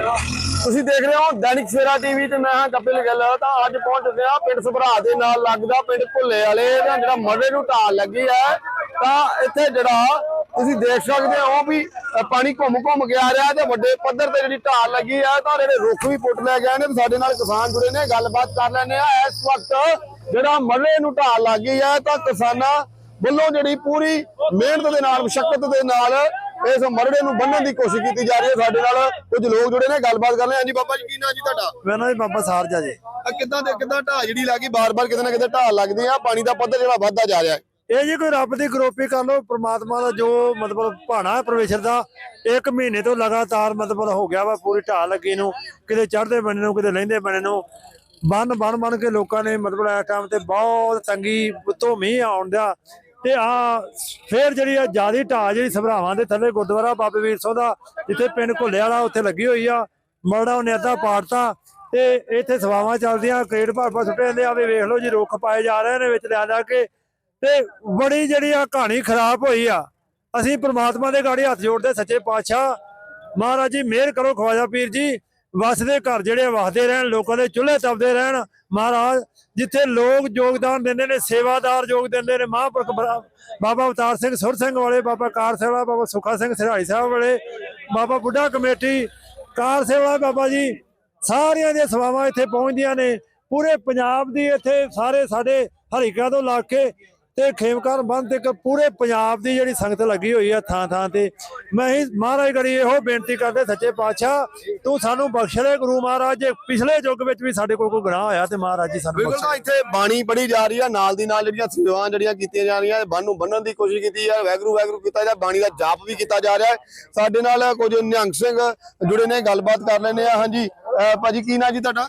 ਤੁਸੀਂ ਦੇਖ ਰਹੇ ਹੋ ਦੈਨਿਕ ਸਵੇਰਾ ਟੀਵੀ ਤੇ ਮੈਂ ਹਾਂ ਕਪਿਲ ਗਿੱਲ ਤਾਂ ਅੱਜ ਪਹੁੰਚ ਚੁੱਕੇ ਹਾਂ ਪਿੰਡ ਸਭਰਾ ਦੇ ਨਾਲ ਲੱਗਦਾ ਪਿੰਡ ਭੁੱਲੇ ਵਾਲੇ। ਦਾ ਜਿਹੜਾ ਮਰੜੇ ਨੂੰ ਢਾਲ ਲੱਗੀ ਹੈ, ਤਾਂ ਇੱਥੇ ਜਿਹੜਾ ਤੁਸੀਂ ਦੇਖ ਸਕਦੇ ਹੋ ਵੀ ਪਾਣੀ ਘੁੰਮ ਘੁੰਮ ਕੇ ਆ ਰਿਹਾ ਤੇ ਵੱਡੇ ਪੱਧਰ ਤੇ ਜਿਹੜੀ ਢਾਲ ਲੱਗੀ ਹੈ, ਤਾਂ ਜਿਹੜੇ ਰੁੱਖ ਵੀ ਪੁੱਟ ਲੈ ਗਏ ਨੇ ਸਾਡੇ ਨਾਲ ਕਿਸਾਨ ਜੁੜੇ ਨੇ, ਗੱਲਬਾਤ ਕਰ ਲੈਣੇ ਆ ਇਸ ਵਕਤ ਜਿਹੜਾ ਮਰੜੇ ਨੂੰ ਢਾਲ ਲੱਗੀ ਹੈ, ਤਾਂ ਕਿਸਾਨਾਂ ਵੱਲੋਂ ਜਿਹੜੀ ਪੂਰੀ ਮਿਹਨਤ ਦੇ ਨਾਲ ਮੁਸ਼ਕਲ ਦੇ ਨਾਲ ਇਸ ਮਰੜੇ ਨੂੰ ਬੰਨਣ ਦੀ ਕੋਸ਼ਿਸ਼ ਕੀਤੀ ਜਾ ਰਹੀ ਹੈ ਸਾਡੇ ਨਾਲ। ਕੁਝ ਲੋਕ ਜੁੜੇ ਨੇ ਗੱਲਬਾਤ ਕਰ ਰਹੇ ਹਾਂ ਜੀ ਬਾਬਾ ਜੀ ਕੀ ਨਾਂ ਜੀ ਤੁਹਾਡਾ? ਮੇਰਾ ਨਾਮ ਜੀ ਬਾਬਾ ਸਾਰਜਾ ਜੀ। ਆ ਕਿੱਦਾਂ ਦੇ ਕਿੱਦਾਂ ਢਾਹ ਜਿਹੜੀ ਲੱਗੀ ਬਾਰ-ਬਾਰ ਕਿਤੇ ਨਾ ਕਿਤੇ ਢਾਹ ਲੱਗਦੀ ਆ ਪਾਣੀ ਦਾ ਪੱਧਰ ਜਿਹੜਾ ਵੱਧਦਾ ਜਾ ਰਿਹਾ ਹੈ। ਇਹ ਜੀ ਕੋਈ ਰੱਬ ਦੀ ਗਰੋਪੀ ਕਰ ਲੋ ਪ੍ਰਮਾਤਮਾ ਦਾ ਜੋ ਮਤਲਬ ਭਾਣਾ ਹੈ ਪਰਮੇਸ਼ਰ ਦਾ ਇੱਕ ਮਹੀਨੇ ਤੋਂ ਲਗਾਤਾਰ ਮਤਲਬ ਹੋ ਗਿਆ ਵਾ ਪੂਰੀ ਢਾਹ ਲੱਗੀ ਨੂੰ ਕਿਤੇ ਚੜ੍ਹਦੇ ਬਣੇ ਨੂੰ ਕਿਤੇ ਲੈਂਦੇ ਬਣੇ ਨੂੰ। ਬੰਨ ਬਣ ਬਣ ਕੇ ਲੋਕਾਂ ਨੇ ਮਤਲਬ ਇਸ ਟਾਈਮ ਤੇ ਬਹੁਤ ਤੰਗੀ ਮੀਂਹ ਆਉਣ ਦਾ ਤੇ ਆ ਫੇਰ ਜਿਹੜੀ ਆ ਜਿਆਦੀ ਢਾਹ ਜਿਹੜੀ ਸਭਰਾਵਾਂ ਦੇ ਥੱਲੇ ਗੁਰਦੁਆਰਾ ਬਾਬੇ ਵੀਰ ਸਿੰਘ ਦਾ, ਜਿੱਥੇ ਪਿੰਡ ਘੁੱਲੇ ਵਾਲਾ ਉੱਥੇ ਲੱਗੀ ਹੋਈ ਆ ਮਰੜਾ ਉਹਨੇ ਅੱਧਾ ਪਾੜਤਾ, ਤੇ ਇੱਥੇ ਸਵਾਵਾਂ ਚੱਲਦੀਆਂ ਕ੍ਰੇਡ ਭਰ ਸੁੱਟੇ ਜਾਂਦੇ ਆ, ਵੀ ਵੇਖ ਲਓ ਜੀ ਰੁੱਖ ਪਾਏ ਜਾ ਰਹੇ ਨੇ ਵਿੱਚ ਲਿਆ ਲਿਆ ਕੇ, ਤੇ ਬੜੀ ਜਿਹੜੀ ਆ ਕਹਾਣੀ ਖਰਾਬ ਹੋਈ ਆ। ਅਸੀਂ ਪ੍ਰਮਾਤਮਾ ਦੇ ਗਾੜੀ ਹੱਥ ਜੋੜਦੇ ਸੱਚੇ ਪਾਤਸ਼ਾਹ, ਮਹਾਰਾਜ ਜੀ ਮਿਹਰ ਕਰੋ ਖਵਾਜਾ ਪੀਰ ਜੀ ਵਸਦੇ ਘਰ ਜਿਹੜੇ ਵਸਦੇ ਰਹਿਣ, ਲੋਕਾਂ ਦੇ ਚੁੱਲ੍ਹੇ ਤਪਦੇ ਰਹਿਣ, ਮਹਾਰਾਜ, ਜਿੱਥੇ ਲੋਕ ਯੋਗਦਾਨ ਦਿੰਦੇ ਨੇ, ਸੇਵਾਦਾਰ ਯੋਗ ਦਿੰਦੇ ਨੇ, ਮਹਾਂਪੁਰਖ ਬਾਬਾ ਅਵਤਾਰ ਸਿੰਘ ਸੁਰ ਸਿੰਘ ਵਾਲੇ, ਬਾਬਾ ਕਾਰ ਸੇਵਾ, ਬਾਬਾ ਸੁੱਖਾ ਸਿੰਘ ਸਿਰਾਈ ਸਾਹਿਬ ਵਾਲੇ, ਬਾਬਾ ਬੁੱਢਾ ਕਮੇਟੀ, ਕਾਰ ਸੇਵਾ, ਬਾਬਾ ਜੀ, ਸਾਰੀਆਂ ਦੀਆਂ ਸੇਵਾਵਾਂ ਇੱਥੇ ਪਹੁੰਚਦੀਆਂ ਨੇ। ਪੂਰੇ ਪੰਜਾਬ ਦੀ ਇੱਥੇ ਸਾਰੇ ਸਾਡੇ ਹਰੀਕਾ ਤੋਂ ਲਾ ਕੇ ਤੇ ਖੇਮਕਾਰ ਬੰਦ ਤੱਕ ਪੂਰੇ ਪੰਜਾਬ ਦੀ ਜਿਹੜੀ ਸੰਗਤ ਲੱਗੀ ਹੋਈ ਆ ਥਾਂ ਥਾਂ ਤੇ। ਮੈਂ ਹੀ ਮਹਾਰਾਜ ਗੜੀ ਇਹੋ ਬੇਨਤੀ ਕਰਦੇ ਸੱਚੇ ਪਾਤਸ਼ਾਹ ਤੂੰ ਸਾਨੂੰ ਬਖਸ਼ ਲੈ ਗੁਰੂ ਮਹਾਰਾਜ। ਜੇ ਪਿਛਲੇ ਯੁੱਗ ਵਿੱਚ ਵੀ ਸਾਡੇ ਕੋਲ ਕੋਈ ਗੁਨਾਹ ਹੋਇਆ ਤੇ ਮਹਾਰਾਜ ਜੀ ਸਾਨੂੰ ਬਿਲਕੁਲ ਬਖਸ਼। ਤਾਂ ਇੱਥੇ ਬਾਣੀ ਪੜੀ ਜਾ ਰਹੀ ਆ ਨਾਲ ਦੀ ਨਾਲ ਜਿਹੜੀਆਂ ਸੇਵਾਵਾਂ ਜਿਹੜੀਆਂ ਕੀਤੀਆਂ ਜਾ ਰਹੀਆਂ ਬੰਨ ਨੂੰ ਬੰਨਣ ਦੀ ਕੋਸ਼ਿਸ਼ ਕੀਤੀ ਹੈ ਵੈਗਰੂ ਵੈਗਰੂ ਕੀਤਾ ਜਾ ਬਾਣੀ ਦਾ ਜਾਪ ਵੀ ਕੀਤਾ ਜਾ ਰਿਹਾ ਸਾਡੇ ਨਾਲ ਕੁਝ ਨਿਹੰਗ ਸਿੰਘ ਜੁੜੇ ਨੇ ਗੱਲਬਾਤ ਕਰ ਲੈਣੇ ਆ। ਹਾਂਜੀ ਭਾਜੀ ਕੀ ਨਾਂ ਜੀ ਤੁਹਾਡਾ?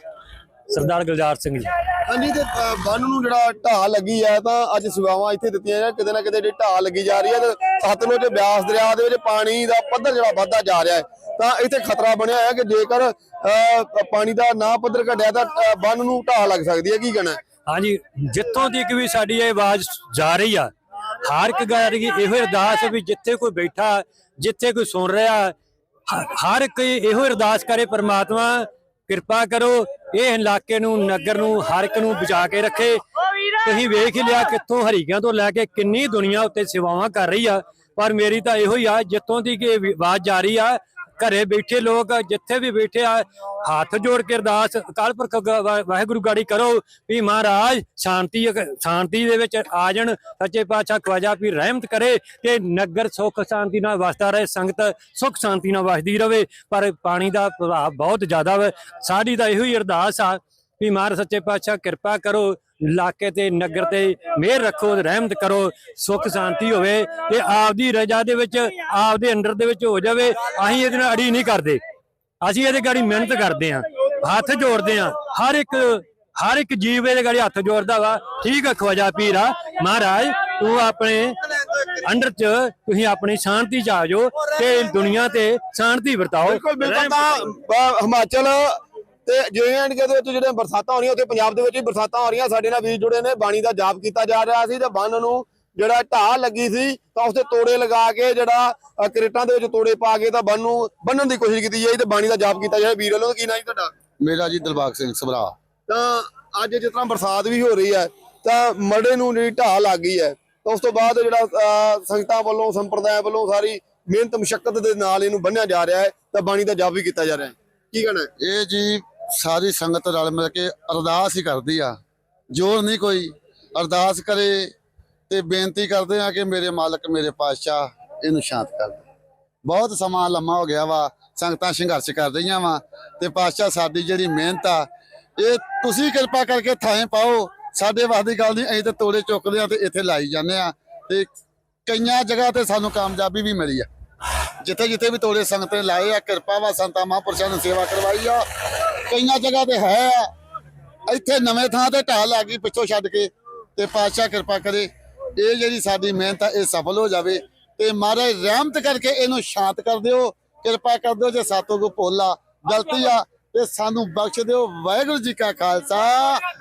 ਸਰਦਾਰ ਗੁਲਜ਼ਾਰ ਸਿੰਘ ਜੀ। ਹਾਂਜੀ ਤੇ ਅ, ਬੰਨ ਨੂੰ ਜਿਹੜਾ ਢਾਹ ਲੱਗੀ ਹੈ ਤਾਂ ਅੱਜ ਸੇਵਾਵਾਂ ਇੱਥੇ ਦਿੱਤੀਆਂ ਜਾ ਕਿਤੇ ਨਾ ਕਿਤੇ ਜਿਹੜੀ ਢਾਹ ਲੱਗੀ ਜਾ ਰਹੀ ਹੈ ਤੇ ਸਤਲੁਜ ਤੇ ਬਿਆਸ ਦਰਿਆ ਦੇ ਵਿੱਚ ਪਾਣੀ ਦਾ ਪੱਧਰ ਜਿਹੜਾ ਵੱਧਦਾ ਜਾ ਰਿਹਾ ਹੈ। ਤਾਂ ਇੱਥੇ ਖਤਰਾ ਬਣਿਆ ਹੋਇਆ ਕਿ ਜੇਕਰ ਅ, ਪਾਣੀ ਦਾ ਨਾ ਪੱਧਰ ਘਟਿਆ ਤਾਂ ਅ, ਬੰਨ ਨੂੰ ਢਾਹ ਲੱਗ ਸਕਦੀ ਹੈ। ਕੀ ਕਹਿਣਾ ਹੈ? ਹਾਂਜੀ ਜਿੱਥੋਂ ਤੱਕ ਵੀ ਸਾਡੀ ਇਹ ਆਵਾਜ਼ ਜਾ ਰਹੀ ਆ ਹਰ ਇੱਕ ਗਾੜੀ ਇਹੋ ਅਰਦਾਸ ਹੈ ਵੀ ਜਿੱਥੇ ਕੋਈ ਬੈਠਾ ਜਿੱਥੇ ਕੋਈ ਸੁਣ ਰਿਹਾ ਹ- ਹਰ ਇੱਕ ਇਹੋ ਅਰਦਾਸ ਕਰੇ ਪ੍ਰਮਾਤਮਾ ਕਿਰਪਾ ਕਰੋ, ਇਹ ਇਲਾਕੇ ਨੂੰ, ਨਗਰ ਨੂੰ, ਹਰ ਇੱਕ ਨੂੰ ਬਚਾ ਕੇ ਰੱਖੇ। ਤੁਸੀਂ ਵੇਖ ਹੀ ਲਿਆ ਕਿੱਥੋਂ ਹਰੀਕਿਆਂ ਤੋਂ ਲੈ ਕੇ ਕਿੰਨੀ ਦੁਨੀਆ ਉੱਤੇ ਸੇਵਾਵਾਂ ਕਰ ਰਹੀ ਆ। ਪਰ ਮੇਰੀ ਤਾਂ ਇਹੋ ਹੀ ਆ, ਜਿੱਥੋਂ ਦੀ ਕਿ ਆਵਾਜ਼ ਜਾ ਰਹੀ ਆ ਘਰੇ ਬੈਠੇ ਲੋਕ, ਜਿੱਥੇ ਵੀ ਬੈਠੇ ਆ, ਹੱਥ ਜੋੜ ਕੇ ਅਰਦਾਸ, ਅਕਾਲ ਪੁਰਖ ਵਾਹਿਗੁਰੂ ਗਾੜੀ ਕਰੋ ਵੀ ਮਹਾਰਾਜ ਸ਼ਾਂਤੀ ਸ਼ਾਂਤੀ ਦੇ ਵਿੱਚ ਆ ਜਾਣ, ਸੱਚੇ ਪਾਤਸ਼ਾਹ ਖਵਾਜਾ ਵੀ ਰਹਿਮਤ ਕਰੇ ਕਿ ਨਗਰ ਸੁੱਖ ਸ਼ਾਂਤੀ ਨਾਲ ਵਸਦਾ ਰਹੇ, ਸੰਗਤ ਸੁੱਖ ਸ਼ਾਂਤੀ ਨਾਲ ਵਸਦੀ ਰਹੇ ਪਰ ਪਾਣੀ ਦਾ ਪ੍ਰਭਾਵ ਬਹੁਤ ਜ਼ਿਆਦਾ ਵਾ। ਸਾਡੀ ਤਾਂ ਇਹੋ ਹੀ ਅਰਦਾਸ ਆ ਵੀ ਮਹਾਰਾਜ ਸੱਚੇ ਪਾਤਸ਼ਾਹ ਕਿਰਪਾ ਕਰੋ ਇਲਾਕੇ ਤੇ ਨਗਰ ਤੇ ਮਿਹਰ ਰੱਖੋ, ਰਹਿਮਤ ਕਰੋ, ਸੁੱਖ, ਸ਼ਾਂਤੀ ਹੋਵੇ ਤੇ ਆਪਦੀ ਰਜਾ ਦੇ ਵਿੱਚ, ਆਪਦੇ ਅੰਡਰ ਦੇ ਵਿੱਚ ਹੋ ਜਾਵੇ। ਅਸੀਂ ਇਹਦੇ ਨਾਲ ਅੜੀ ਨਹੀਂ ਕਰਦੇ। ਅਸੀਂ ਇਹਦੇ ਗਾੜੀ ਮਿਹਨਤ ਕਰਦੇ ਆਂ ਹੱਥ ਜੋੜਦੇ ਆਂ ਹਰ ਇੱਕ ਹਰ ਇੱਕ ਜੀਵ ਇਹਦੇ ਗਾੜੀ ਹੱਥ ਜੋੜਦਾ ਵਾ। ਠੀਕ ਆ ਖਵਾਜਾ ਪੀਰਾ, ਮਹਾਰਾਜ, ਤੂੰ ਆਪਣੇ ਅੰਡਰ ਚ, ਤੁਸੀਂ ਆਪਣੀ ਸ਼ਾਂਤੀ ਚ ਆ ਜਾਓ ਤੇ ਦੁਨੀਆ ਤੇ ਸ਼ਾਂਤੀ ਵਰਤਾਓ। ਬਿਲਕੁਲ ਬਿਲਕੁਲ ਰਹਿਮਤ ਤਾਂ ਹਿਮਾਚਲ ਤੇ ਜੇਐਂਡਕੇ ਦੇ ਵਿੱਚ ਜਿਹੜੇ ਬਰਸਾਤਾਂ ਹੋ ਰਹੀਆਂ ਉੱਥੇ ਪੰਜਾਬ ਦੇ ਵਿੱਚ ਵੀ ਬਰਸਾਤਾਂ ਹੋ ਰਹੀਆਂ ਸਾਡੇ ਨਾਲ ਵੀਰ ਜੁੜੇ ਨੇ ਬਾਣੀ ਦਾ ਜਾਪ ਕੀਤਾ ਜਾ ਰਿਹਾ ਸੀ ਤੇ ਬੰਨ ਨੂੰ ਜਿਹੜਾ ਢਾਹ ਲੱਗੀ ਸੀ ਤਾਂ ਉਸਤੇ ਤੋੜੇ ਲਗਾ ਕੇ ਜਿਹੜਾ ਕ੍ਰੇਟਾਂ ਦੇ ਵਿੱਚ ਤੋੜੇ ਪਾ ਕੇ ਤਾਂ ਬੰਨ ਨੂੰ ਬੰਨਣ ਦੀ ਕੋਸ਼ਿਸ਼ ਕੀਤੀ ਜਾਈ ਤੇ ਬਾਣੀ ਦਾ ਜਾਪ ਕੀਤਾ ਜਾਏ। ਵੀਰ ਵੱਲੋਂ ਕੀ ਨਾਂ ਜੀ ਤੁਹਾਡਾ? ਮੇਰਾ ਜੀ ਦਿਲਬਾਗ ਸਿੰਘ ਸਭਰਾ। ਤਾਂ ਅੱਜ ਜਿਸ ਤਰ੍ਹਾਂ ਬਰਸਾਤ ਵੀ ਹੋ ਰਹੀ ਹੈ ਤਾਂ ਮੜੇ ਨੂੰ ਜਿਹੜੀ ਢਾਹ ਲੱਗ ਗਈ ਹੈ ਤਾਂ ਉਸ ਤੋਂ ਬਾਅਦ ਜਿਹੜਾ ਸੰਗਤਾਂ ਵੱਲੋਂ ਸੰਪਰਦਾਇ ਵੱਲੋਂ ਸਾਰੀ ਮਿਹਨਤ ਮੁਸ਼ਕਲ ਦੇ ਨਾਲ ਇਹਨੂੰ ਬੰਨਿਆ ਜਾ ਰਿਹਾ ਹੈ ਤਾਂ ਬਾਣੀ ਦਾ ਜਾਪ ਵੀ ਕੀਤਾ ਜਾ ਰਿਹਾ ਹੈ। ਕੀ ਕਹਿਣਾ ਇਹ ਜੀ ਸਾਰੀ ਸੰਗਤ ਰਲ ਮਿਲ ਕੇ ਅਰਦਾਸ ਹੀ ਕਰਦੀ ਆ। ਜੋਰ ਨਹੀਂ ਕੋਈ। ਅਰਦਾਸ ਕਰੇ ਤੇ ਬੇਨਤੀ ਕਰਦੇ ਆ ਕਿ ਮੇਰੇ ਮਾਲਕ, ਮੇਰੇ ਪਾਤਸ਼ਾਹ ਇਹਨੂੰ ਸ਼ਾਂਤ ਕਰ ਦੇ। ਬਹੁਤ ਸਮਾਂ ਲੰਮਾ ਹੋ ਗਿਆ ਵਾ, ਸੰਗਤਾਂ ਸੰਘਰਸ਼ ਕਰ ਰਹੀਆਂ ਵਾ ਤੇ ਪਾਤਸ਼ਾਹ ਸਾਡੀ ਜਿਹੜੀ ਮਿਹਨਤ ਆ, ਇਹ ਤੁਸੀਂ ਕਿਰਪਾ ਕਰਕੇ ਥਾਂ ਪਾਓ। ਸਾਡੇ ਵਾਸਤੇ ਗੱਲ ਨਹੀਂ, ਅਸੀਂ ਤੇ ਤੋੜੇ ਚੁੱਕਦੇ ਆ ਤੇ ਇੱਥੇ ਲਾਈ ਜਾਂਦੇ ਆ ਤੇ ਕਈਆਂ ਜਗ੍ਹਾ ਤੇ ਸਾਨੂੰ ਕਾਮਯਾਬੀ ਵੀ ਮਿਲੀ ਆ। ਜਿੱਥੇ ਜਿੱਥੇ ਵੀ ਤੋੜੇ ਸੰਗਤ ਨੇ ਲਾਏ ਆ, ਕਿਰਪਾ ਵਾ, ਸੰਤਾਂ ਮਹਾਂਪੁਰਸ਼ਾਂ ਨੇ ਸੇਵਾ ਕਰਵਾਈ ਆ। ਕਈਆਂ ਜਗ੍ਹਾ ਤੇ ਹੈ। ਇੱਥੇ ਨਵੇਂ ਥਾਂ ਤੇ ਢਾਲ ਲੱਗ ਗਈ ਪਿੱਛੋਂ ਛੱਡ ਕੇ ਤੇ ਪਾਤਸ਼ਾਹ ਕਿਰਪਾ ਕਰੇ, ਇਹ ਜਿਹੜੀ ਸਾਡੀ ਮਿਹਨਤ ਆ, ਇਹ ਸਫਲ ਹੋ ਜਾਵੇ ਤੇ ਮਹਾਰਾਜ ਰਹਿਮਤ ਕਰਕੇ ਇਹਨੂੰ ਸ਼ਾਂਤ ਕਰ ਦਿਓ, ਕਿਰਪਾ ਕਰ ਦਿਓ ਜੇ ਸਾਤੋਂ ਕੋ ਭੁੱਲ ਆ, ਗਲਤੀ ਆ, ਤੇ ਸਾਨੂੰ ਬਖਸ਼ ਦਿਓ। ਵਾਹਿਗੁਰੂ ਜੀ ਕਾ ਖਾਲਸਾ,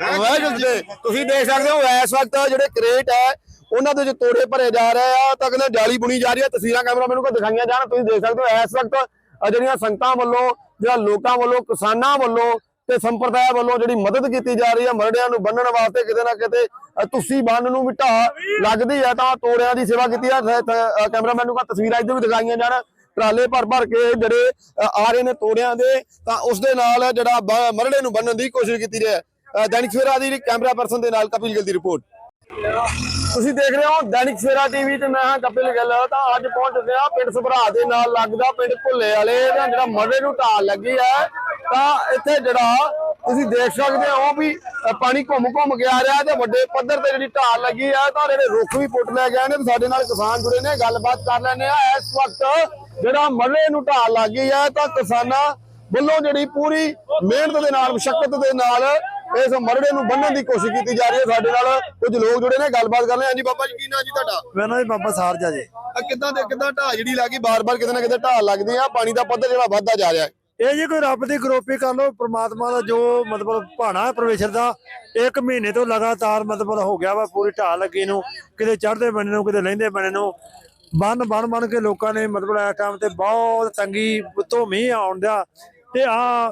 ਵਾਹਿਗੁਰੂ ਜੀ ਤੁਸੀਂ ਦੇਖ ਸਕਦੇ ਹੋ, ਇਸ ਵਕਤ ਜਿਹੜੇ ਕ੍ਰੇਟ ਹੈ, ਉਹਨਾਂ ਦੇ ਵਿੱਚ ਤੋੜੇ ਭਰੇ ਜਾ ਰਹੇ ਆ, ਤਾਂ ਕਹਿੰਦੇ ਜਾਲੀ ਬੁਣੀ ਜਾ ਰਹੀ ਹੈ ਤਸਵੀਰਾਂ ਕੈਮਰਾ ਮੈਨੂੰ ਕੋ ਦਿਖਾਈਆਂ ਜਾਣ, ਤੁਸੀਂ ਦੇਖ ਸਕਦੇ ਹੋ, ਇਸ ਵਕਤ ਜਿਹੜੀਆਂ ਸੰਗਤਾਂ ਵੱਲੋਂ, ਜਿਹੜਾ ਲੋਕਾਂ ਵੱਲੋਂ, ਕਿਸਾਨਾਂ ਵੱਲੋਂ ਤੇ ਸੰਪਰਦਾਇ ਵੱਲੋਂ ਜਿਹੜੀ ਮਦਦ ਕੀਤੀ ਜਾ ਰਹੀ ਹੈ ਮਰੜਿਆਂ ਨੂੰ ਬੰਨਣ ਵਾਸਤੇ ਕਿਤੇ ਨਾ ਕਿਤੇ ਤੁਸੀਂ ਬੰਨ ਨੂੰ ਵੀ ਢਾਹ ਲੱਗਦੀ ਹੈ ਤਾਂ ਤੋੜਿਆਂ ਦੀ ਸੇਵਾ ਕੀਤੀ ਹੈ ਕੈਮਰਾਮੈਨ ਨੂੰ ਕਹਾ ਤਸਵੀਰਾਂ ਇੱਧਰ ਵੀ ਦਿਖਾਈਆਂ ਜਾਣ, ਟਰਾਲੇ ਭਰ ਭਰ ਕੇ ਜਿਹੜੇ ਆ ਰਹੇ ਨੇ ਤੋੜਿਆਂ ਦੇ, ਤਾਂ ਉਸ ਦੇ ਨਾਲ ਜਿਹੜਾ ਮਰੜੇ ਨੂੰ ਬੰਨਣ ਦੀ ਕੋਸ਼ਿਸ਼ ਕੀਤੀ ਰਹੀ ਹੈ। ਦੈਨਿਕ ਸਵੇਰਾ ਦੀ ਕੈਮਰਾ ਪਰਸਨ ਦੇ ਨਾਲ ਕਪਿਲ ਗਿੱਲ ਦੀ ਰਿਪੋਰਟ। ਤੁਸੀਂ ਦੇਖ ਰਹੇ ਹੋ ਦੈਨਿਕ ਸਵੇਰਾ ਟੀਵੀ ਤੇ ਮੈਂ ਹਾਂ ਕਪਿਲ ਗਿੱਲ ਤਾਂ ਅੱਜ ਪਹੁੰਚ ਚੁੱਕੇ ਹਾਂ ਪਿੰਡ ਸੁਭਰਾ ਦੇ ਨਾਲ ਲੱਗਦਾ ਪਿੰਡ ਭੁੱਲੇ ਵਾਲੇ। ਦਾ ਜਿਹੜਾ ਮਰੜੇ ਨੂੰ ਢਾਲ ਲੱਗੀ ਹੈ, ਤਾਂ ਇੱਥੇ ਜਿਹੜਾ ਤੁਸੀਂ ਦੇਖ ਸਕਦੇ ਹੋ ਵੀ ਪਾਣੀ ਘੁੰਮ ਘੁੰਮ ਕੇ ਆ ਰਿਹਾ ਤੇ ਵੱਡੇ ਪੱਧਰ ਤੇ ਜਿਹੜੀ ਢਾਲ ਲੱਗੀ ਹੈ, ਤਾਂ ਜਿਹੜੇ ਰੁੱਖ ਵੀ ਪੁੱਟ ਲੈ ਗਏ ਨੇ ਤੇ ਸਾਡੇ ਨਾਲ ਕਿਸਾਨ ਜੁੜੇ ਨੇ, ਗੱਲਬਾਤ ਕਰ ਲੈਣੇ ਆ ਇਸ ਵਕਤ ਜਿਹੜਾ ਮੱਲੇ ਨੂੰ ਢਾਲ ਲੱਗੀ ਹੈ, ਤਾਂ ਕਿਸਾਨਾਂ ਵੱਲੋਂ ਜਿਹੜੀ ਪੂਰੀ ਮਿਹਨਤ ਦੇ ਨਾਲ ਮੁਸ਼ਕਲ ਦੇ ਨਾਲ ਇਸ ਮਰੜੇ ਨੂੰ ਬੰਨਣ ਦੀ ਕੋਸ਼ਿਸ਼ ਕੀਤੀ ਜਾ ਰਹੀ ਹੈ ਸਾਡੇ ਨਾਲ। ਕੁਝ ਲੋਕ ਜੁੜੇ ਨੇ ਗੱਲਬਾਤ ਕਰ ਰਹੇ ਹਾਂ ਜੀ ਬਾਬਾ ਜੀ ਕੀ ਨਾਂ ਜੀ ਤੁਹਾਡਾ? ਮੈਂ ਨਾ ਜੀ ਬਾਬਾ ਸਾਰਜਾ ਜੀ। ਆ ਕਿੱਦਾਂ ਦੇ ਕਿੱਦਾਂ ਢਾਹ ਜਿਹੜੀ ਲੱਗੀ ਬਾਰ-ਬਾਰ ਕਿਤੇ ਨਾ ਕਿਤੇ ਢਾਹ ਲੱਗਦੀ ਆ ਪਾਣੀ ਦਾ ਪੱਧਰ ਜਿਹੜਾ ਵੱਧਦਾ ਜਾ ਰਿਹਾ ਹੈ। ਇਹ ਜੀ ਕੋਈ ਰੱਬ ਦੀ ਗਰੋਪੀ ਕਰ ਲੋ ਪ੍ਰਮਾਤਮਾ ਦਾ ਜੋ ਮਤਲਬ ਭਾਣਾ ਹੈ ਪਰਮੇਸ਼ਰ ਦਾ ਇੱਕ ਮਹੀਨੇ ਤੋਂ ਲਗਾਤਾਰ ਮਤਲਬ ਹੋ ਗਿਆ ਵਾ ਪੂਰੀ ਢਾਹ ਲੱਗੀ ਨੂੰ ਕਿਤੇ ਚੜ੍ਹਦੇ ਬੰਨੇ ਨੂੰ ਕਿਤੇ ਲੈਂਦੇ ਬੰਨੇ ਨੂੰ। ਬੰਨ ਬਣ ਬਣ ਕੇ ਲੋਕਾਂ ਨੇ ਮਤਲਬ ਇਸ ਟਾਈਮ ਤੇ ਬਹੁਤ ਤੰਗੀ ਮੀਂਹ ਆਉਣ ਦਾ ਤੇ ਆ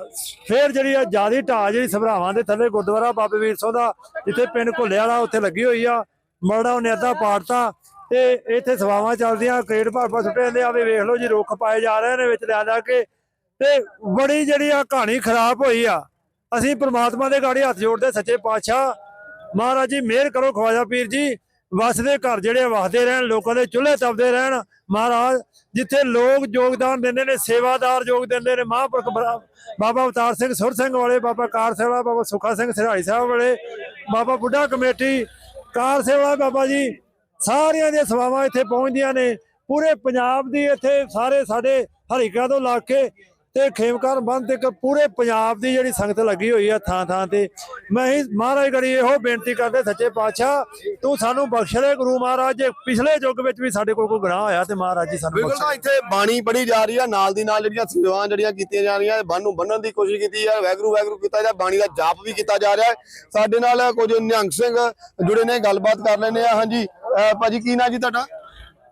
ਫੇਰ ਜਿਹੜੀ ਆ ਜਿਆਦੀ ਢਾਹ ਜਿਹੜੀ ਸਭਰਾਵਾਂ ਦੇ ਥੱਲੇ ਗੁਰਦੁਆਰਾ ਬਾਬੇ ਵੀਰ ਸਿੰਘ ਦਾ, ਜਿੱਥੇ ਪਿੰਡ ਘੁੱਲੇ ਵਾਲਾ ਉੱਥੇ ਲੱਗੀ ਹੋਈ ਆ ਮਰੜਾ ਉਹਨੇ ਅੱਧਾ ਪਾੜਤਾ, ਤੇ ਇੱਥੇ ਸਵਾਵਾਂ ਚੱਲਦੀਆਂ ਕ੍ਰੇਡ ਭਰ ਸੁੱਟੇ ਜਾਂਦੇ ਆ, ਵੀ ਵੇਖ ਲਓ ਜੀ ਰੁੱਖ ਪਾਏ ਜਾ ਰਹੇ ਨੇ ਵਿੱਚ ਲਿਆ ਲਿਆ ਕੇ, ਤੇ ਬੜੀ ਜਿਹੜੀ ਆ ਕਹਾਣੀ ਖਰਾਬ ਹੋਈ ਆ। ਅਸੀਂ ਪ੍ਰਮਾਤਮਾ ਦੇ ਗਾੜੀ ਹੱਥ ਜੋੜਦੇ ਸੱਚੇ ਪਾਤਸ਼ਾਹ, ਮਹਾਰਾਜ ਜੀ ਮਿਹਰ ਕਰੋ ਖਵਾਜਾ ਪੀਰ ਜੀ ਵਸਦੇ ਘਰ ਜਿਹੜੇ ਵਸਦੇ ਰਹਿਣ, ਲੋਕਾਂ ਦੇ ਚੁੱਲ੍ਹੇ ਤਪਦੇ ਰਹਿਣ, ਮਹਾਰਾਜ, ਜਿੱਥੇ ਲੋਕ ਯੋਗਦਾਨ ਦਿੰਦੇ ਨੇ, ਸੇਵਾਦਾਰ ਯੋਗ ਦਿੰਦੇ ਨੇ, ਮਹਾਂਪੁਰਖ ਬਾਬਾ ਅਵਤਾਰ ਸਿੰਘ ਸੁਰ ਸਿੰਘ ਵਾਲੇ, ਬਾਬਾ ਕਾਰ ਸੇਵਾ, ਬਾਬਾ ਸੁੱਖਾ ਸਿੰਘ ਸਿਰਾਈ ਸਾਹਿਬ ਵਾਲੇ, ਬਾਬਾ ਬੁੱਢਾ ਕਮੇਟੀ, ਕਾਰ ਸੇਵਾ, ਬਾਬਾ ਜੀ, ਸਾਰੀਆਂ ਦੀਆਂ ਸੇਵਾਵਾਂ ਇੱਥੇ ਪਹੁੰਚਦੀਆਂ ਨੇ। ਪੂਰੇ ਪੰਜਾਬ ਦੀ ਇੱਥੇ ਸਾਰੇ ਸਾਡੇ ਹਰੀਕਾ ਤੋਂ ਲਾ ਕੇ ਤੇ ਖੇਮਕਾਰ ਬੰਦ ਤੱਕ ਪੂਰੇ ਪੰਜਾਬ ਦੀ ਜਿਹੜੀ ਸੰਗਤ ਲੱਗੀ ਹੋਈ ਆ ਥਾਂ ਥਾਂ ਤੇ। ਮੈਂ ਹੀ ਮਹਾਰਾਜ ਗੜੀ ਇਹੋ ਬੇਨਤੀ ਕਰਦੇ ਸੱਚੇ ਪਾਤਸ਼ਾਹ ਤੂੰ ਸਾਨੂੰ ਬਖਸ਼ ਲੈ ਗੁਰੂ ਮਹਾਰਾਜ। ਜੇ ਪਿਛਲੇ ਯੁੱਗ ਵਿੱਚ ਵੀ ਸਾਡੇ ਕੋਲ ਕੋਈ ਗੁਨਾਹ ਹੋਇਆ ਤੇ ਮਹਾਰਾਜ ਜੀ ਸਾਨੂੰ ਬਿਲਕੁਲ ਬਖਸ਼। ਤਾਂ ਇੱਥੇ ਬਾਣੀ ਪੜੀ ਜਾ ਰਹੀ ਆ ਨਾਲ ਦੀ ਨਾਲ ਜਿਹੜੀਆਂ ਸੇਵਾਵਾਂ ਜਿਹੜੀਆਂ ਕੀਤੀਆਂ ਜਾ ਰਹੀਆਂ ਬੰਨ ਨੂੰ ਬੰਨਣ ਦੀ ਕੋਸ਼ਿਸ਼ ਕੀਤੀ ਹੈ ਵੈਗਰੂ ਵੈਗਰੂ ਕੀਤਾ ਜਾ ਬਾਣੀ ਦਾ ਜਾਪ ਵੀ ਕੀਤਾ ਜਾ ਰਿਹਾ ਸਾਡੇ ਨਾਲ ਕੁਝ ਨਿਹੰਗ ਸਿੰਘ ਜੁੜੇ ਨੇ ਗੱਲਬਾਤ ਕਰ ਲੈਣੇ ਆ। ਹਾਂਜੀ ਭਾਜੀ ਕੀ ਨਾਂ ਜੀ ਤੁਹਾਡਾ?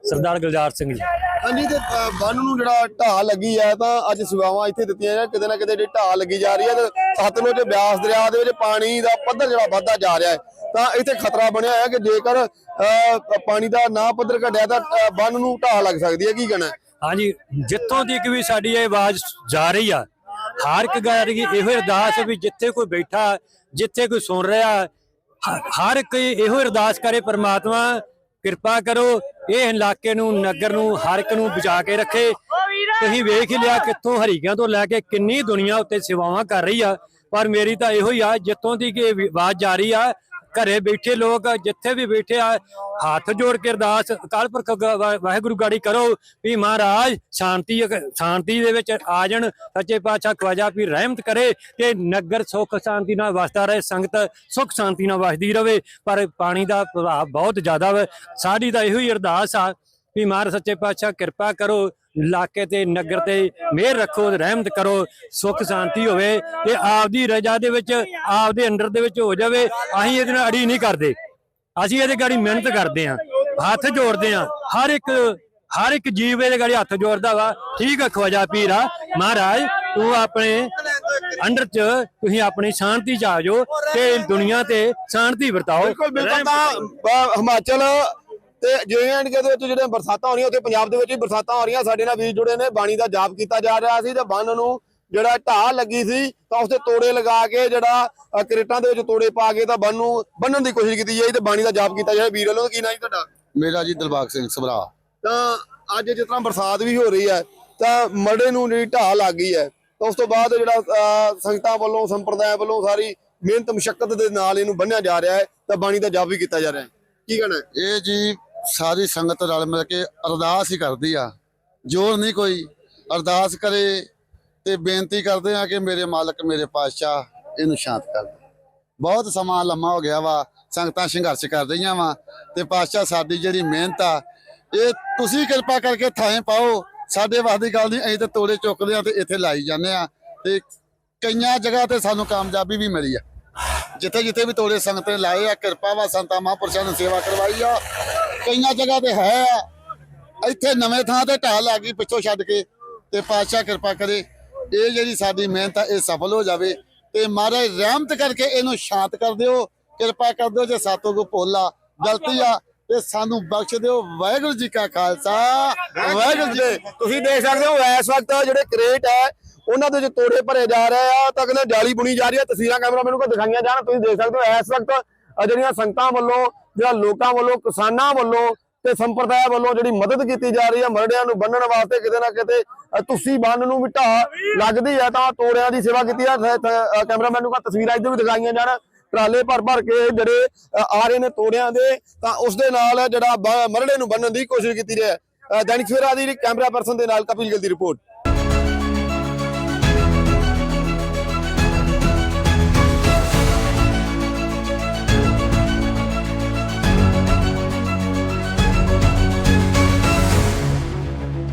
ਸਰਦਾਰ ਗੁਲਜ਼ਾਰ ਸਿੰਘ ਜੀ। ਹਾਂਜੀ, ਤੇ ਬੰਨ ਨੂੰ ਜਿਹੜਾ ਢਾਹ ਲੱਗੀ ਹੈ ਤਾਂ ਅੱਜ ਸੇਵਾਵਾਂ ਇੱਥੇ ਦਿੱਤੀਆਂ ਜਾ ਕਿਤੇ ਨਾ ਕਿਤੇ ਜਿਹੜੀ ਢਾਹ ਲੱਗੀ ਜਾ ਰਹੀ ਹੈ ਤੇ ਸਤਲੁਜ ਤੇ ਬਿਆਸ ਦਰਿਆ ਦੇ ਵਿੱਚ ਪਾਣੀ ਦਾ ਪੱਧਰ ਜਿਹੜਾ ਵੱਧਦਾ ਜਾ ਰਿਹਾ ਹੈ। ਤਾਂ ਇੱਥੇ ਖਤਰਾ ਬਣਿਆ ਹੋਇਆ ਕਿ ਜੇਕਰ ਪਾਣੀ ਦਾ ਨਾ ਪੱਧਰ ਘਟਿਆ, ਤਾਂ ਬੰਨ ਨੂੰ ਢਾਹ ਲੱਗ ਸਕਦੀ ਹੈ। ਕੀ ਕਹਿਣਾ ਹਾਂਜੀ, ਜਿੱਥੋਂ ਤੱਕ ਵੀ ਸਾਡੀ ਇਹ ਆਵਾਜ਼ ਜਾ ਰਹੀ ਆ, ਹਰ ਇੱਕ ਗੱਲ ਦੀ ਇਹੋ ਅਰਦਾਸ ਵੀ ਜਿੱਥੇ ਕੋਈ ਬੈਠਾ, ਜਿੱਥੇ ਕੋਈ ਸੁਣ ਰਿਹਾ ਹਰ ਇੱਕ ਇਹੋ ਅਰਦਾਸ ਕਰੇ, ਪ੍ਰਮਾਤਮਾ ਕਿਰਪਾ ਕਰੋ ਇਹ ਇਲਾਕੇ ਨੂੰ, ਨਗਰ ਨੂੰ, ਹਰ ਇੱਕ ਨੂੰ ਬਚਾ ਕੇ ਰੱਖੇ। ਤੁਸੀਂ ਵੇਖ ਹੀ ਲਿਆ ਕਿੱਥੋਂ ਹਰੀਕਿਆਂ ਤੋਂ ਲੈ ਕੇ ਕਿੰਨੀ ਦੁਨੀਆ ਉੱਤੇ ਸੇਵਾਵਾਂ ਕਰ ਰਹੀ ਆ। ਪਰ ਮੇਰੀ ਤਾਂ ਇਹੋ ਹੀ ਆ, ਜਿੱਥੋਂ ਦੀ ਕਿ ਆਵਾਜ਼ ਜਾ ਰਹੀ ਆ ਘਰੇ ਬੈਠੇ ਲੋਕ, ਜਿੱਥੇ ਵੀ ਬੈਠੇ ਆ, ਹੱਥ ਜੋੜ ਕੇ ਅਰਦਾਸ, ਅਕਾਲ ਪੁਰਖ ਵਾਹਿਗੁਰੂ ਗਾੜੀ ਕਰੋ ਵੀ ਮਹਾਰਾਜ ਸ਼ਾਂਤੀ ਸ਼ਾਂਤੀ ਦੇ ਵਿੱਚ ਆ ਜਾਣ, ਸੱਚੇ ਪਾਤਸ਼ਾਹ ਖਵਾਜਾ ਵੀ ਰਹਿਮਤ ਕਰੇ ਕਿ ਨਗਰ ਸੁੱਖ ਸ਼ਾਂਤੀ ਨਾਲ ਵਸਦਾ ਰਹੇ, ਸੰਗਤ ਸੁੱਖ ਸ਼ਾਂਤੀ ਨਾਲ ਵਸਦੀ ਰਹੇ ਪਰ ਪਾਣੀ ਦਾ ਪ੍ਰਭਾਵ ਬਹੁਤ ਜ਼ਿਆਦਾ ਵਾ। ਸਾਡੀ ਤਾਂ ਇਹੋ ਹੀ ਅਰਦਾਸ ਆ ਵੀ ਮਹਾਰਾਜ ਸੱਚੇ ਪਾਤਸ਼ਾਹ ਕਿਰਪਾ ਕਰੋ ਇਲਾਕੇ ਤੇ ਨਗਰ ਤੇ ਮਿਹਰ ਰੱਖੋ, ਰਹਿਮਤ ਕਰੋ, ਸੁੱਖ ਸ਼ਾਂਤੀ ਹੋਵੇ ਤੇ ਆਪਦੀ ਰਜਾ ਦੇ ਵਿੱਚ, ਆਪਦੇ ਅੰਡਰ ਦੇ ਵਿੱਚ ਹੋ ਜਾਵੇ। ਅਸੀਂ ਇਹਦੇ ਨਾਲ ਅੜੀ ਨਹੀਂ ਕਰਦੇ। ਅਸੀਂ ਇਹਦੇ ਗਾੜੀ ਮਿਹਨਤ ਕਰਦੇ ਆਂ ਹੱਥ ਜੋੜਦੇ ਆਂ ਹਰ ਇੱਕ ਹਰ ਇੱਕ ਜੀਵ ਇਹਦੇ ਗਾੜੀ ਹੱਥ ਜੋੜਦਾ ਵਾ। ਠੀਕ ਆ ਖਵਾਜਾ ਪੀਰਾ, ਮਹਾਰਾਜ, ਤੂੰ ਆਪਣੇ ਅੰਡਰ ਚ, ਤੁਸੀਂ ਆਪਣੀ ਸ਼ਾਂਤੀ ਚ ਆ ਜਾਓ ਤੇ ਦੁਨੀਆ ਤੇ ਸ਼ਾਂਤੀ ਵਰਤਾਓ। ਬਿਲਕੁਲ ਬਿਲਕੁਲ। ਰਹਿਮਤ ਤਾਂ ਹਿਮਾਚਲ ਤੇ ਜੇਐਂਡਕੇ ਦੇ ਵਿੱਚ ਜਿਹੜੇ ਬਰਸਾਤਾਂ ਹੋ ਰਹੀਆਂ ਉੱਥੇ ਪੰਜਾਬ ਦੇ ਵਿੱਚ ਵੀ ਬਰਸਾਤਾਂ ਹੋ ਰਹੀਆਂ ਸਾਡੇ ਨਾਲ ਵੀਰ ਜੁੜੇ ਨੇ ਬਾਣੀ ਦਾ ਜਾਪ ਕੀਤਾ ਜਾ ਰਿਹਾ ਸੀ ਤੇ ਬੰਨ ਨੂੰ ਜਿਹੜਾ ਢਾਹ ਲੱਗੀ ਸੀ ਤਾਂ ਉਸਤੇ ਤੋੜੇ ਲਗਾ ਕੇ ਜਿਹੜਾ ਕਰੇਟਾਂ ਦੇ ਵਿੱਚ ਤੋੜੇ ਪਾ ਕੇ ਤਾਂ ਬੰਨ ਨੂੰ ਬੰਨਣ ਦੀ ਕੋਸ਼ਿਸ਼ ਕੀਤੀ ਜਾਈ ਤੇ ਬਾਣੀ ਦਾ ਜਾਪ ਕੀਤਾ ਜਾਏ। ਵੀਰ ਵੱਲੋਂ ਕੀ ਨਾਂ ਜੀ ਤੁਹਾਡਾ? ਮੇਰਾ ਜੀ ਦਿਲਬਾਗ ਸਿੰਘ ਸਭਰਾ। ਤਾਂ ਅੱਜ ਜਿਸ ਤਰ੍ਹਾਂ ਬਰਸਾਤ ਵੀ ਹੋ ਰਹੀ ਹੈ ਤਾਂ ਮੜੇ ਨੂੰ ਜਿਹੜੀ ਢਾਹ ਲੱਗ ਗਈ ਹੈ ਤਾਂ ਉਸ ਤੋਂ ਬਾਅਦ ਜਿਹੜਾ ਸੰਗਤਾਂ ਵੱਲੋਂ ਸੰਪਰਦਾਇ ਵੱਲੋਂ ਸਾਰੀ ਮਿਹਨਤ ਮੁਸ਼ਕਲ ਦੇ ਨਾਲ ਇਹਨੂੰ ਬੰਨਿਆ ਜਾ ਰਿਹਾ ਹੈ ਤਾਂ ਬਾਣੀ ਦਾ ਜਾਪ ਵੀ ਕੀਤਾ ਜਾ ਰਿਹਾ ਹੈ। ਕੀ ਕਹਿਣਾ ਇਹ ਜੀ ਸਾਰੀ ਸੰਗਤ ਰਲ ਮਿਲ ਕੇ ਅਰਦਾਸ ਹੀ ਕਰਦੀ ਆ। ਜੋਰ ਨਹੀਂ ਕੋਈ। ਅਰਦਾਸ ਕਰੇ ਤੇ ਬੇਨਤੀ ਕਰਦੇ ਆ ਕਿ ਮੇਰੇ ਮਾਲਕ, ਮੇਰੇ ਪਾਤਸ਼ਾਹ ਇਹਨੂੰ ਸ਼ਾਂਤ ਕਰ ਦੇ ਬਹੁਤ ਸਮਾਂ ਲੰਮਾ ਹੋ ਗਿਆ ਵਾ, ਸੰਗਤਾਂ ਸੰਘਰਸ਼ ਕਰ ਰਹੀਆਂ ਵਾ ਤੇ ਪਾਤਸ਼ਾਹ ਸਾਡੀ ਜਿਹੜੀ ਮਿਹਨਤ ਆ, ਇਹ ਤੁਸੀਂ ਕਿਰਪਾ ਕਰਕੇ ਥਾਂ ਪਾਓ। ਸਾਡੇ ਵਾਸਤੇ ਗੱਲ ਨਹੀਂ, ਅਸੀਂ ਤੇ ਤੋੜੇ ਚੁੱਕਦੇ ਆ ਤੇ ਇੱਥੇ ਲਾਈ ਜਾਂਦੇ ਆ। ਤੇ ਕਈਆਂ ਜਗ੍ਹਾ ਤੇ ਸਾਨੂੰ ਕਾਮਯਾਬੀ ਵੀ ਮਿਲੀ ਆ। ਜਿੱਥੇ ਜਿੱਥੇ ਵੀ ਤੋੜੇ ਸੰਗਤ ਨੇ ਲਾਏ ਆ, ਕਿਰਪਾ ਵਾ, ਸੰਤਾਂ ਮਹਾਂਪੁਰਸ਼ਾਂ ਨੇ ਸੇਵਾ ਕਰਵਾਈ ਆ। ਕਈਆਂ ਜਗ੍ਹਾ ਤੇ ਹੈ। ਇੱਥੇ ਨਵੇਂ ਥਾਂ ਤੇ ਢਾਲ ਲੱਗ ਗਈ ਪਿੱਛੋਂ ਛੱਡ ਕੇ ਤੇ ਪਾਤਸ਼ਾਹ ਕਿਰਪਾ ਕਰੇ, ਇਹ ਜਿਹੜੀ ਸਾਡੀ ਮਿਹਨਤ ਆ, ਇਹ ਸਫਲ ਹੋ ਜਾਵੇ ਤੇ ਮਹਾਰਾਜ ਰਹਿਮਤ ਕਰਕੇ ਇਹਨੂੰ ਸ਼ਾਂਤ ਕਰ ਦਿਓ, ਕਿਰਪਾ ਕਰ ਦਿਓ ਜੇ ਸਾਤੋਂ ਕੋ ਭੋਲਾ ਗਲਤੀ ਆ, ਤੇ ਸਾਨੂੰ ਬਖਸ਼ ਦਿਓ। ਵਾਹਿਗੁਰੂ ਜੀ ਕਾ ਖਾਲਸਾ, ਵਾਹਿਗੁਰੂ ਜੀ ਤੁਸੀਂ ਦੇਖ ਸਕਦੇ ਹੋ, ਇਸ ਵਕਤ ਜਿਹੜੇ ਕ੍ਰੇਟ ਹੈ, ਉਹਨਾਂ ਦੇ ਵਿੱਚ ਤੋੜੇ ਭਰੇ ਜਾ ਰਹੇ ਆ, ਤਾਂ ਕਹਿੰਦੇ ਜਾਲੀ ਬੁਣੀ ਜਾ ਰਹੀ ਹੈ ਤਸਵੀਰਾਂ ਕੈਮਰਾ ਮੈਨੂੰ ਕੋ ਦਿਖਾਈਆਂ ਜਾਣ, ਤੁਸੀਂ ਦੇਖ ਸਕਦੇ ਹੋ, ਇਸ ਵਕਤ ਜਿਹੜੀਆਂ ਸੰਗਤਾਂ ਵੱਲੋਂ, ਜਿਹੜਾ ਲੋਕਾਂ ਵੱਲੋਂ, ਕਿਸਾਨਾਂ ਵੱਲੋਂ ਤੇ ਸੰਪਰਦਾਇ ਵੱਲੋਂ ਜਿਹੜੀ ਮਦਦ ਕੀਤੀ ਜਾ ਰਹੀ ਹੈ ਮਰੜਿਆਂ ਨੂੰ ਬੰਨਣ ਵਾਸਤੇ ਕਿਤੇ ਨਾ ਕਿਤੇ ਤੁਸੀਂ ਬੰਨ ਨੂੰ ਵੀ ਢਾਹ ਲੱਗਦੀ ਹੈ ਤਾਂ ਤੋੜਿਆਂ ਦੀ ਸੇਵਾ ਕੀਤੀ ਹੈ ਕੈਮਰਾਮੈਨ ਨੂੰ ਕੋ ਤਸਵੀਰਾਂ ਇੱਧਰ ਵੀ ਦਿਖਾਈਆਂ ਜਾਣ, ਟਰਾਲੇ ਭਰ ਭਰ ਕੇ ਜਿਹੜੇ ਆ ਰਹੇ ਨੇ ਤੋੜਿਆਂ ਦੇ, ਤਾਂ ਉਸ ਦੇ ਨਾਲ ਜਿਹੜਾ ਮਰੜੇ ਨੂੰ ਬੰਨਣ ਦੀ ਕੋਸ਼ਿਸ਼ ਕੀਤੀ ਰਹੀ ਹੈ। ਦੈਨਿਕ ਸਵੇਰਾ ਦੀ ਕੈਮਰਾ ਪਰਸਨ ਦੇ ਨਾਲ ਕਪਿਲ ਗਿੱਲ ਦੀ ਰਿਪੋਰਟ।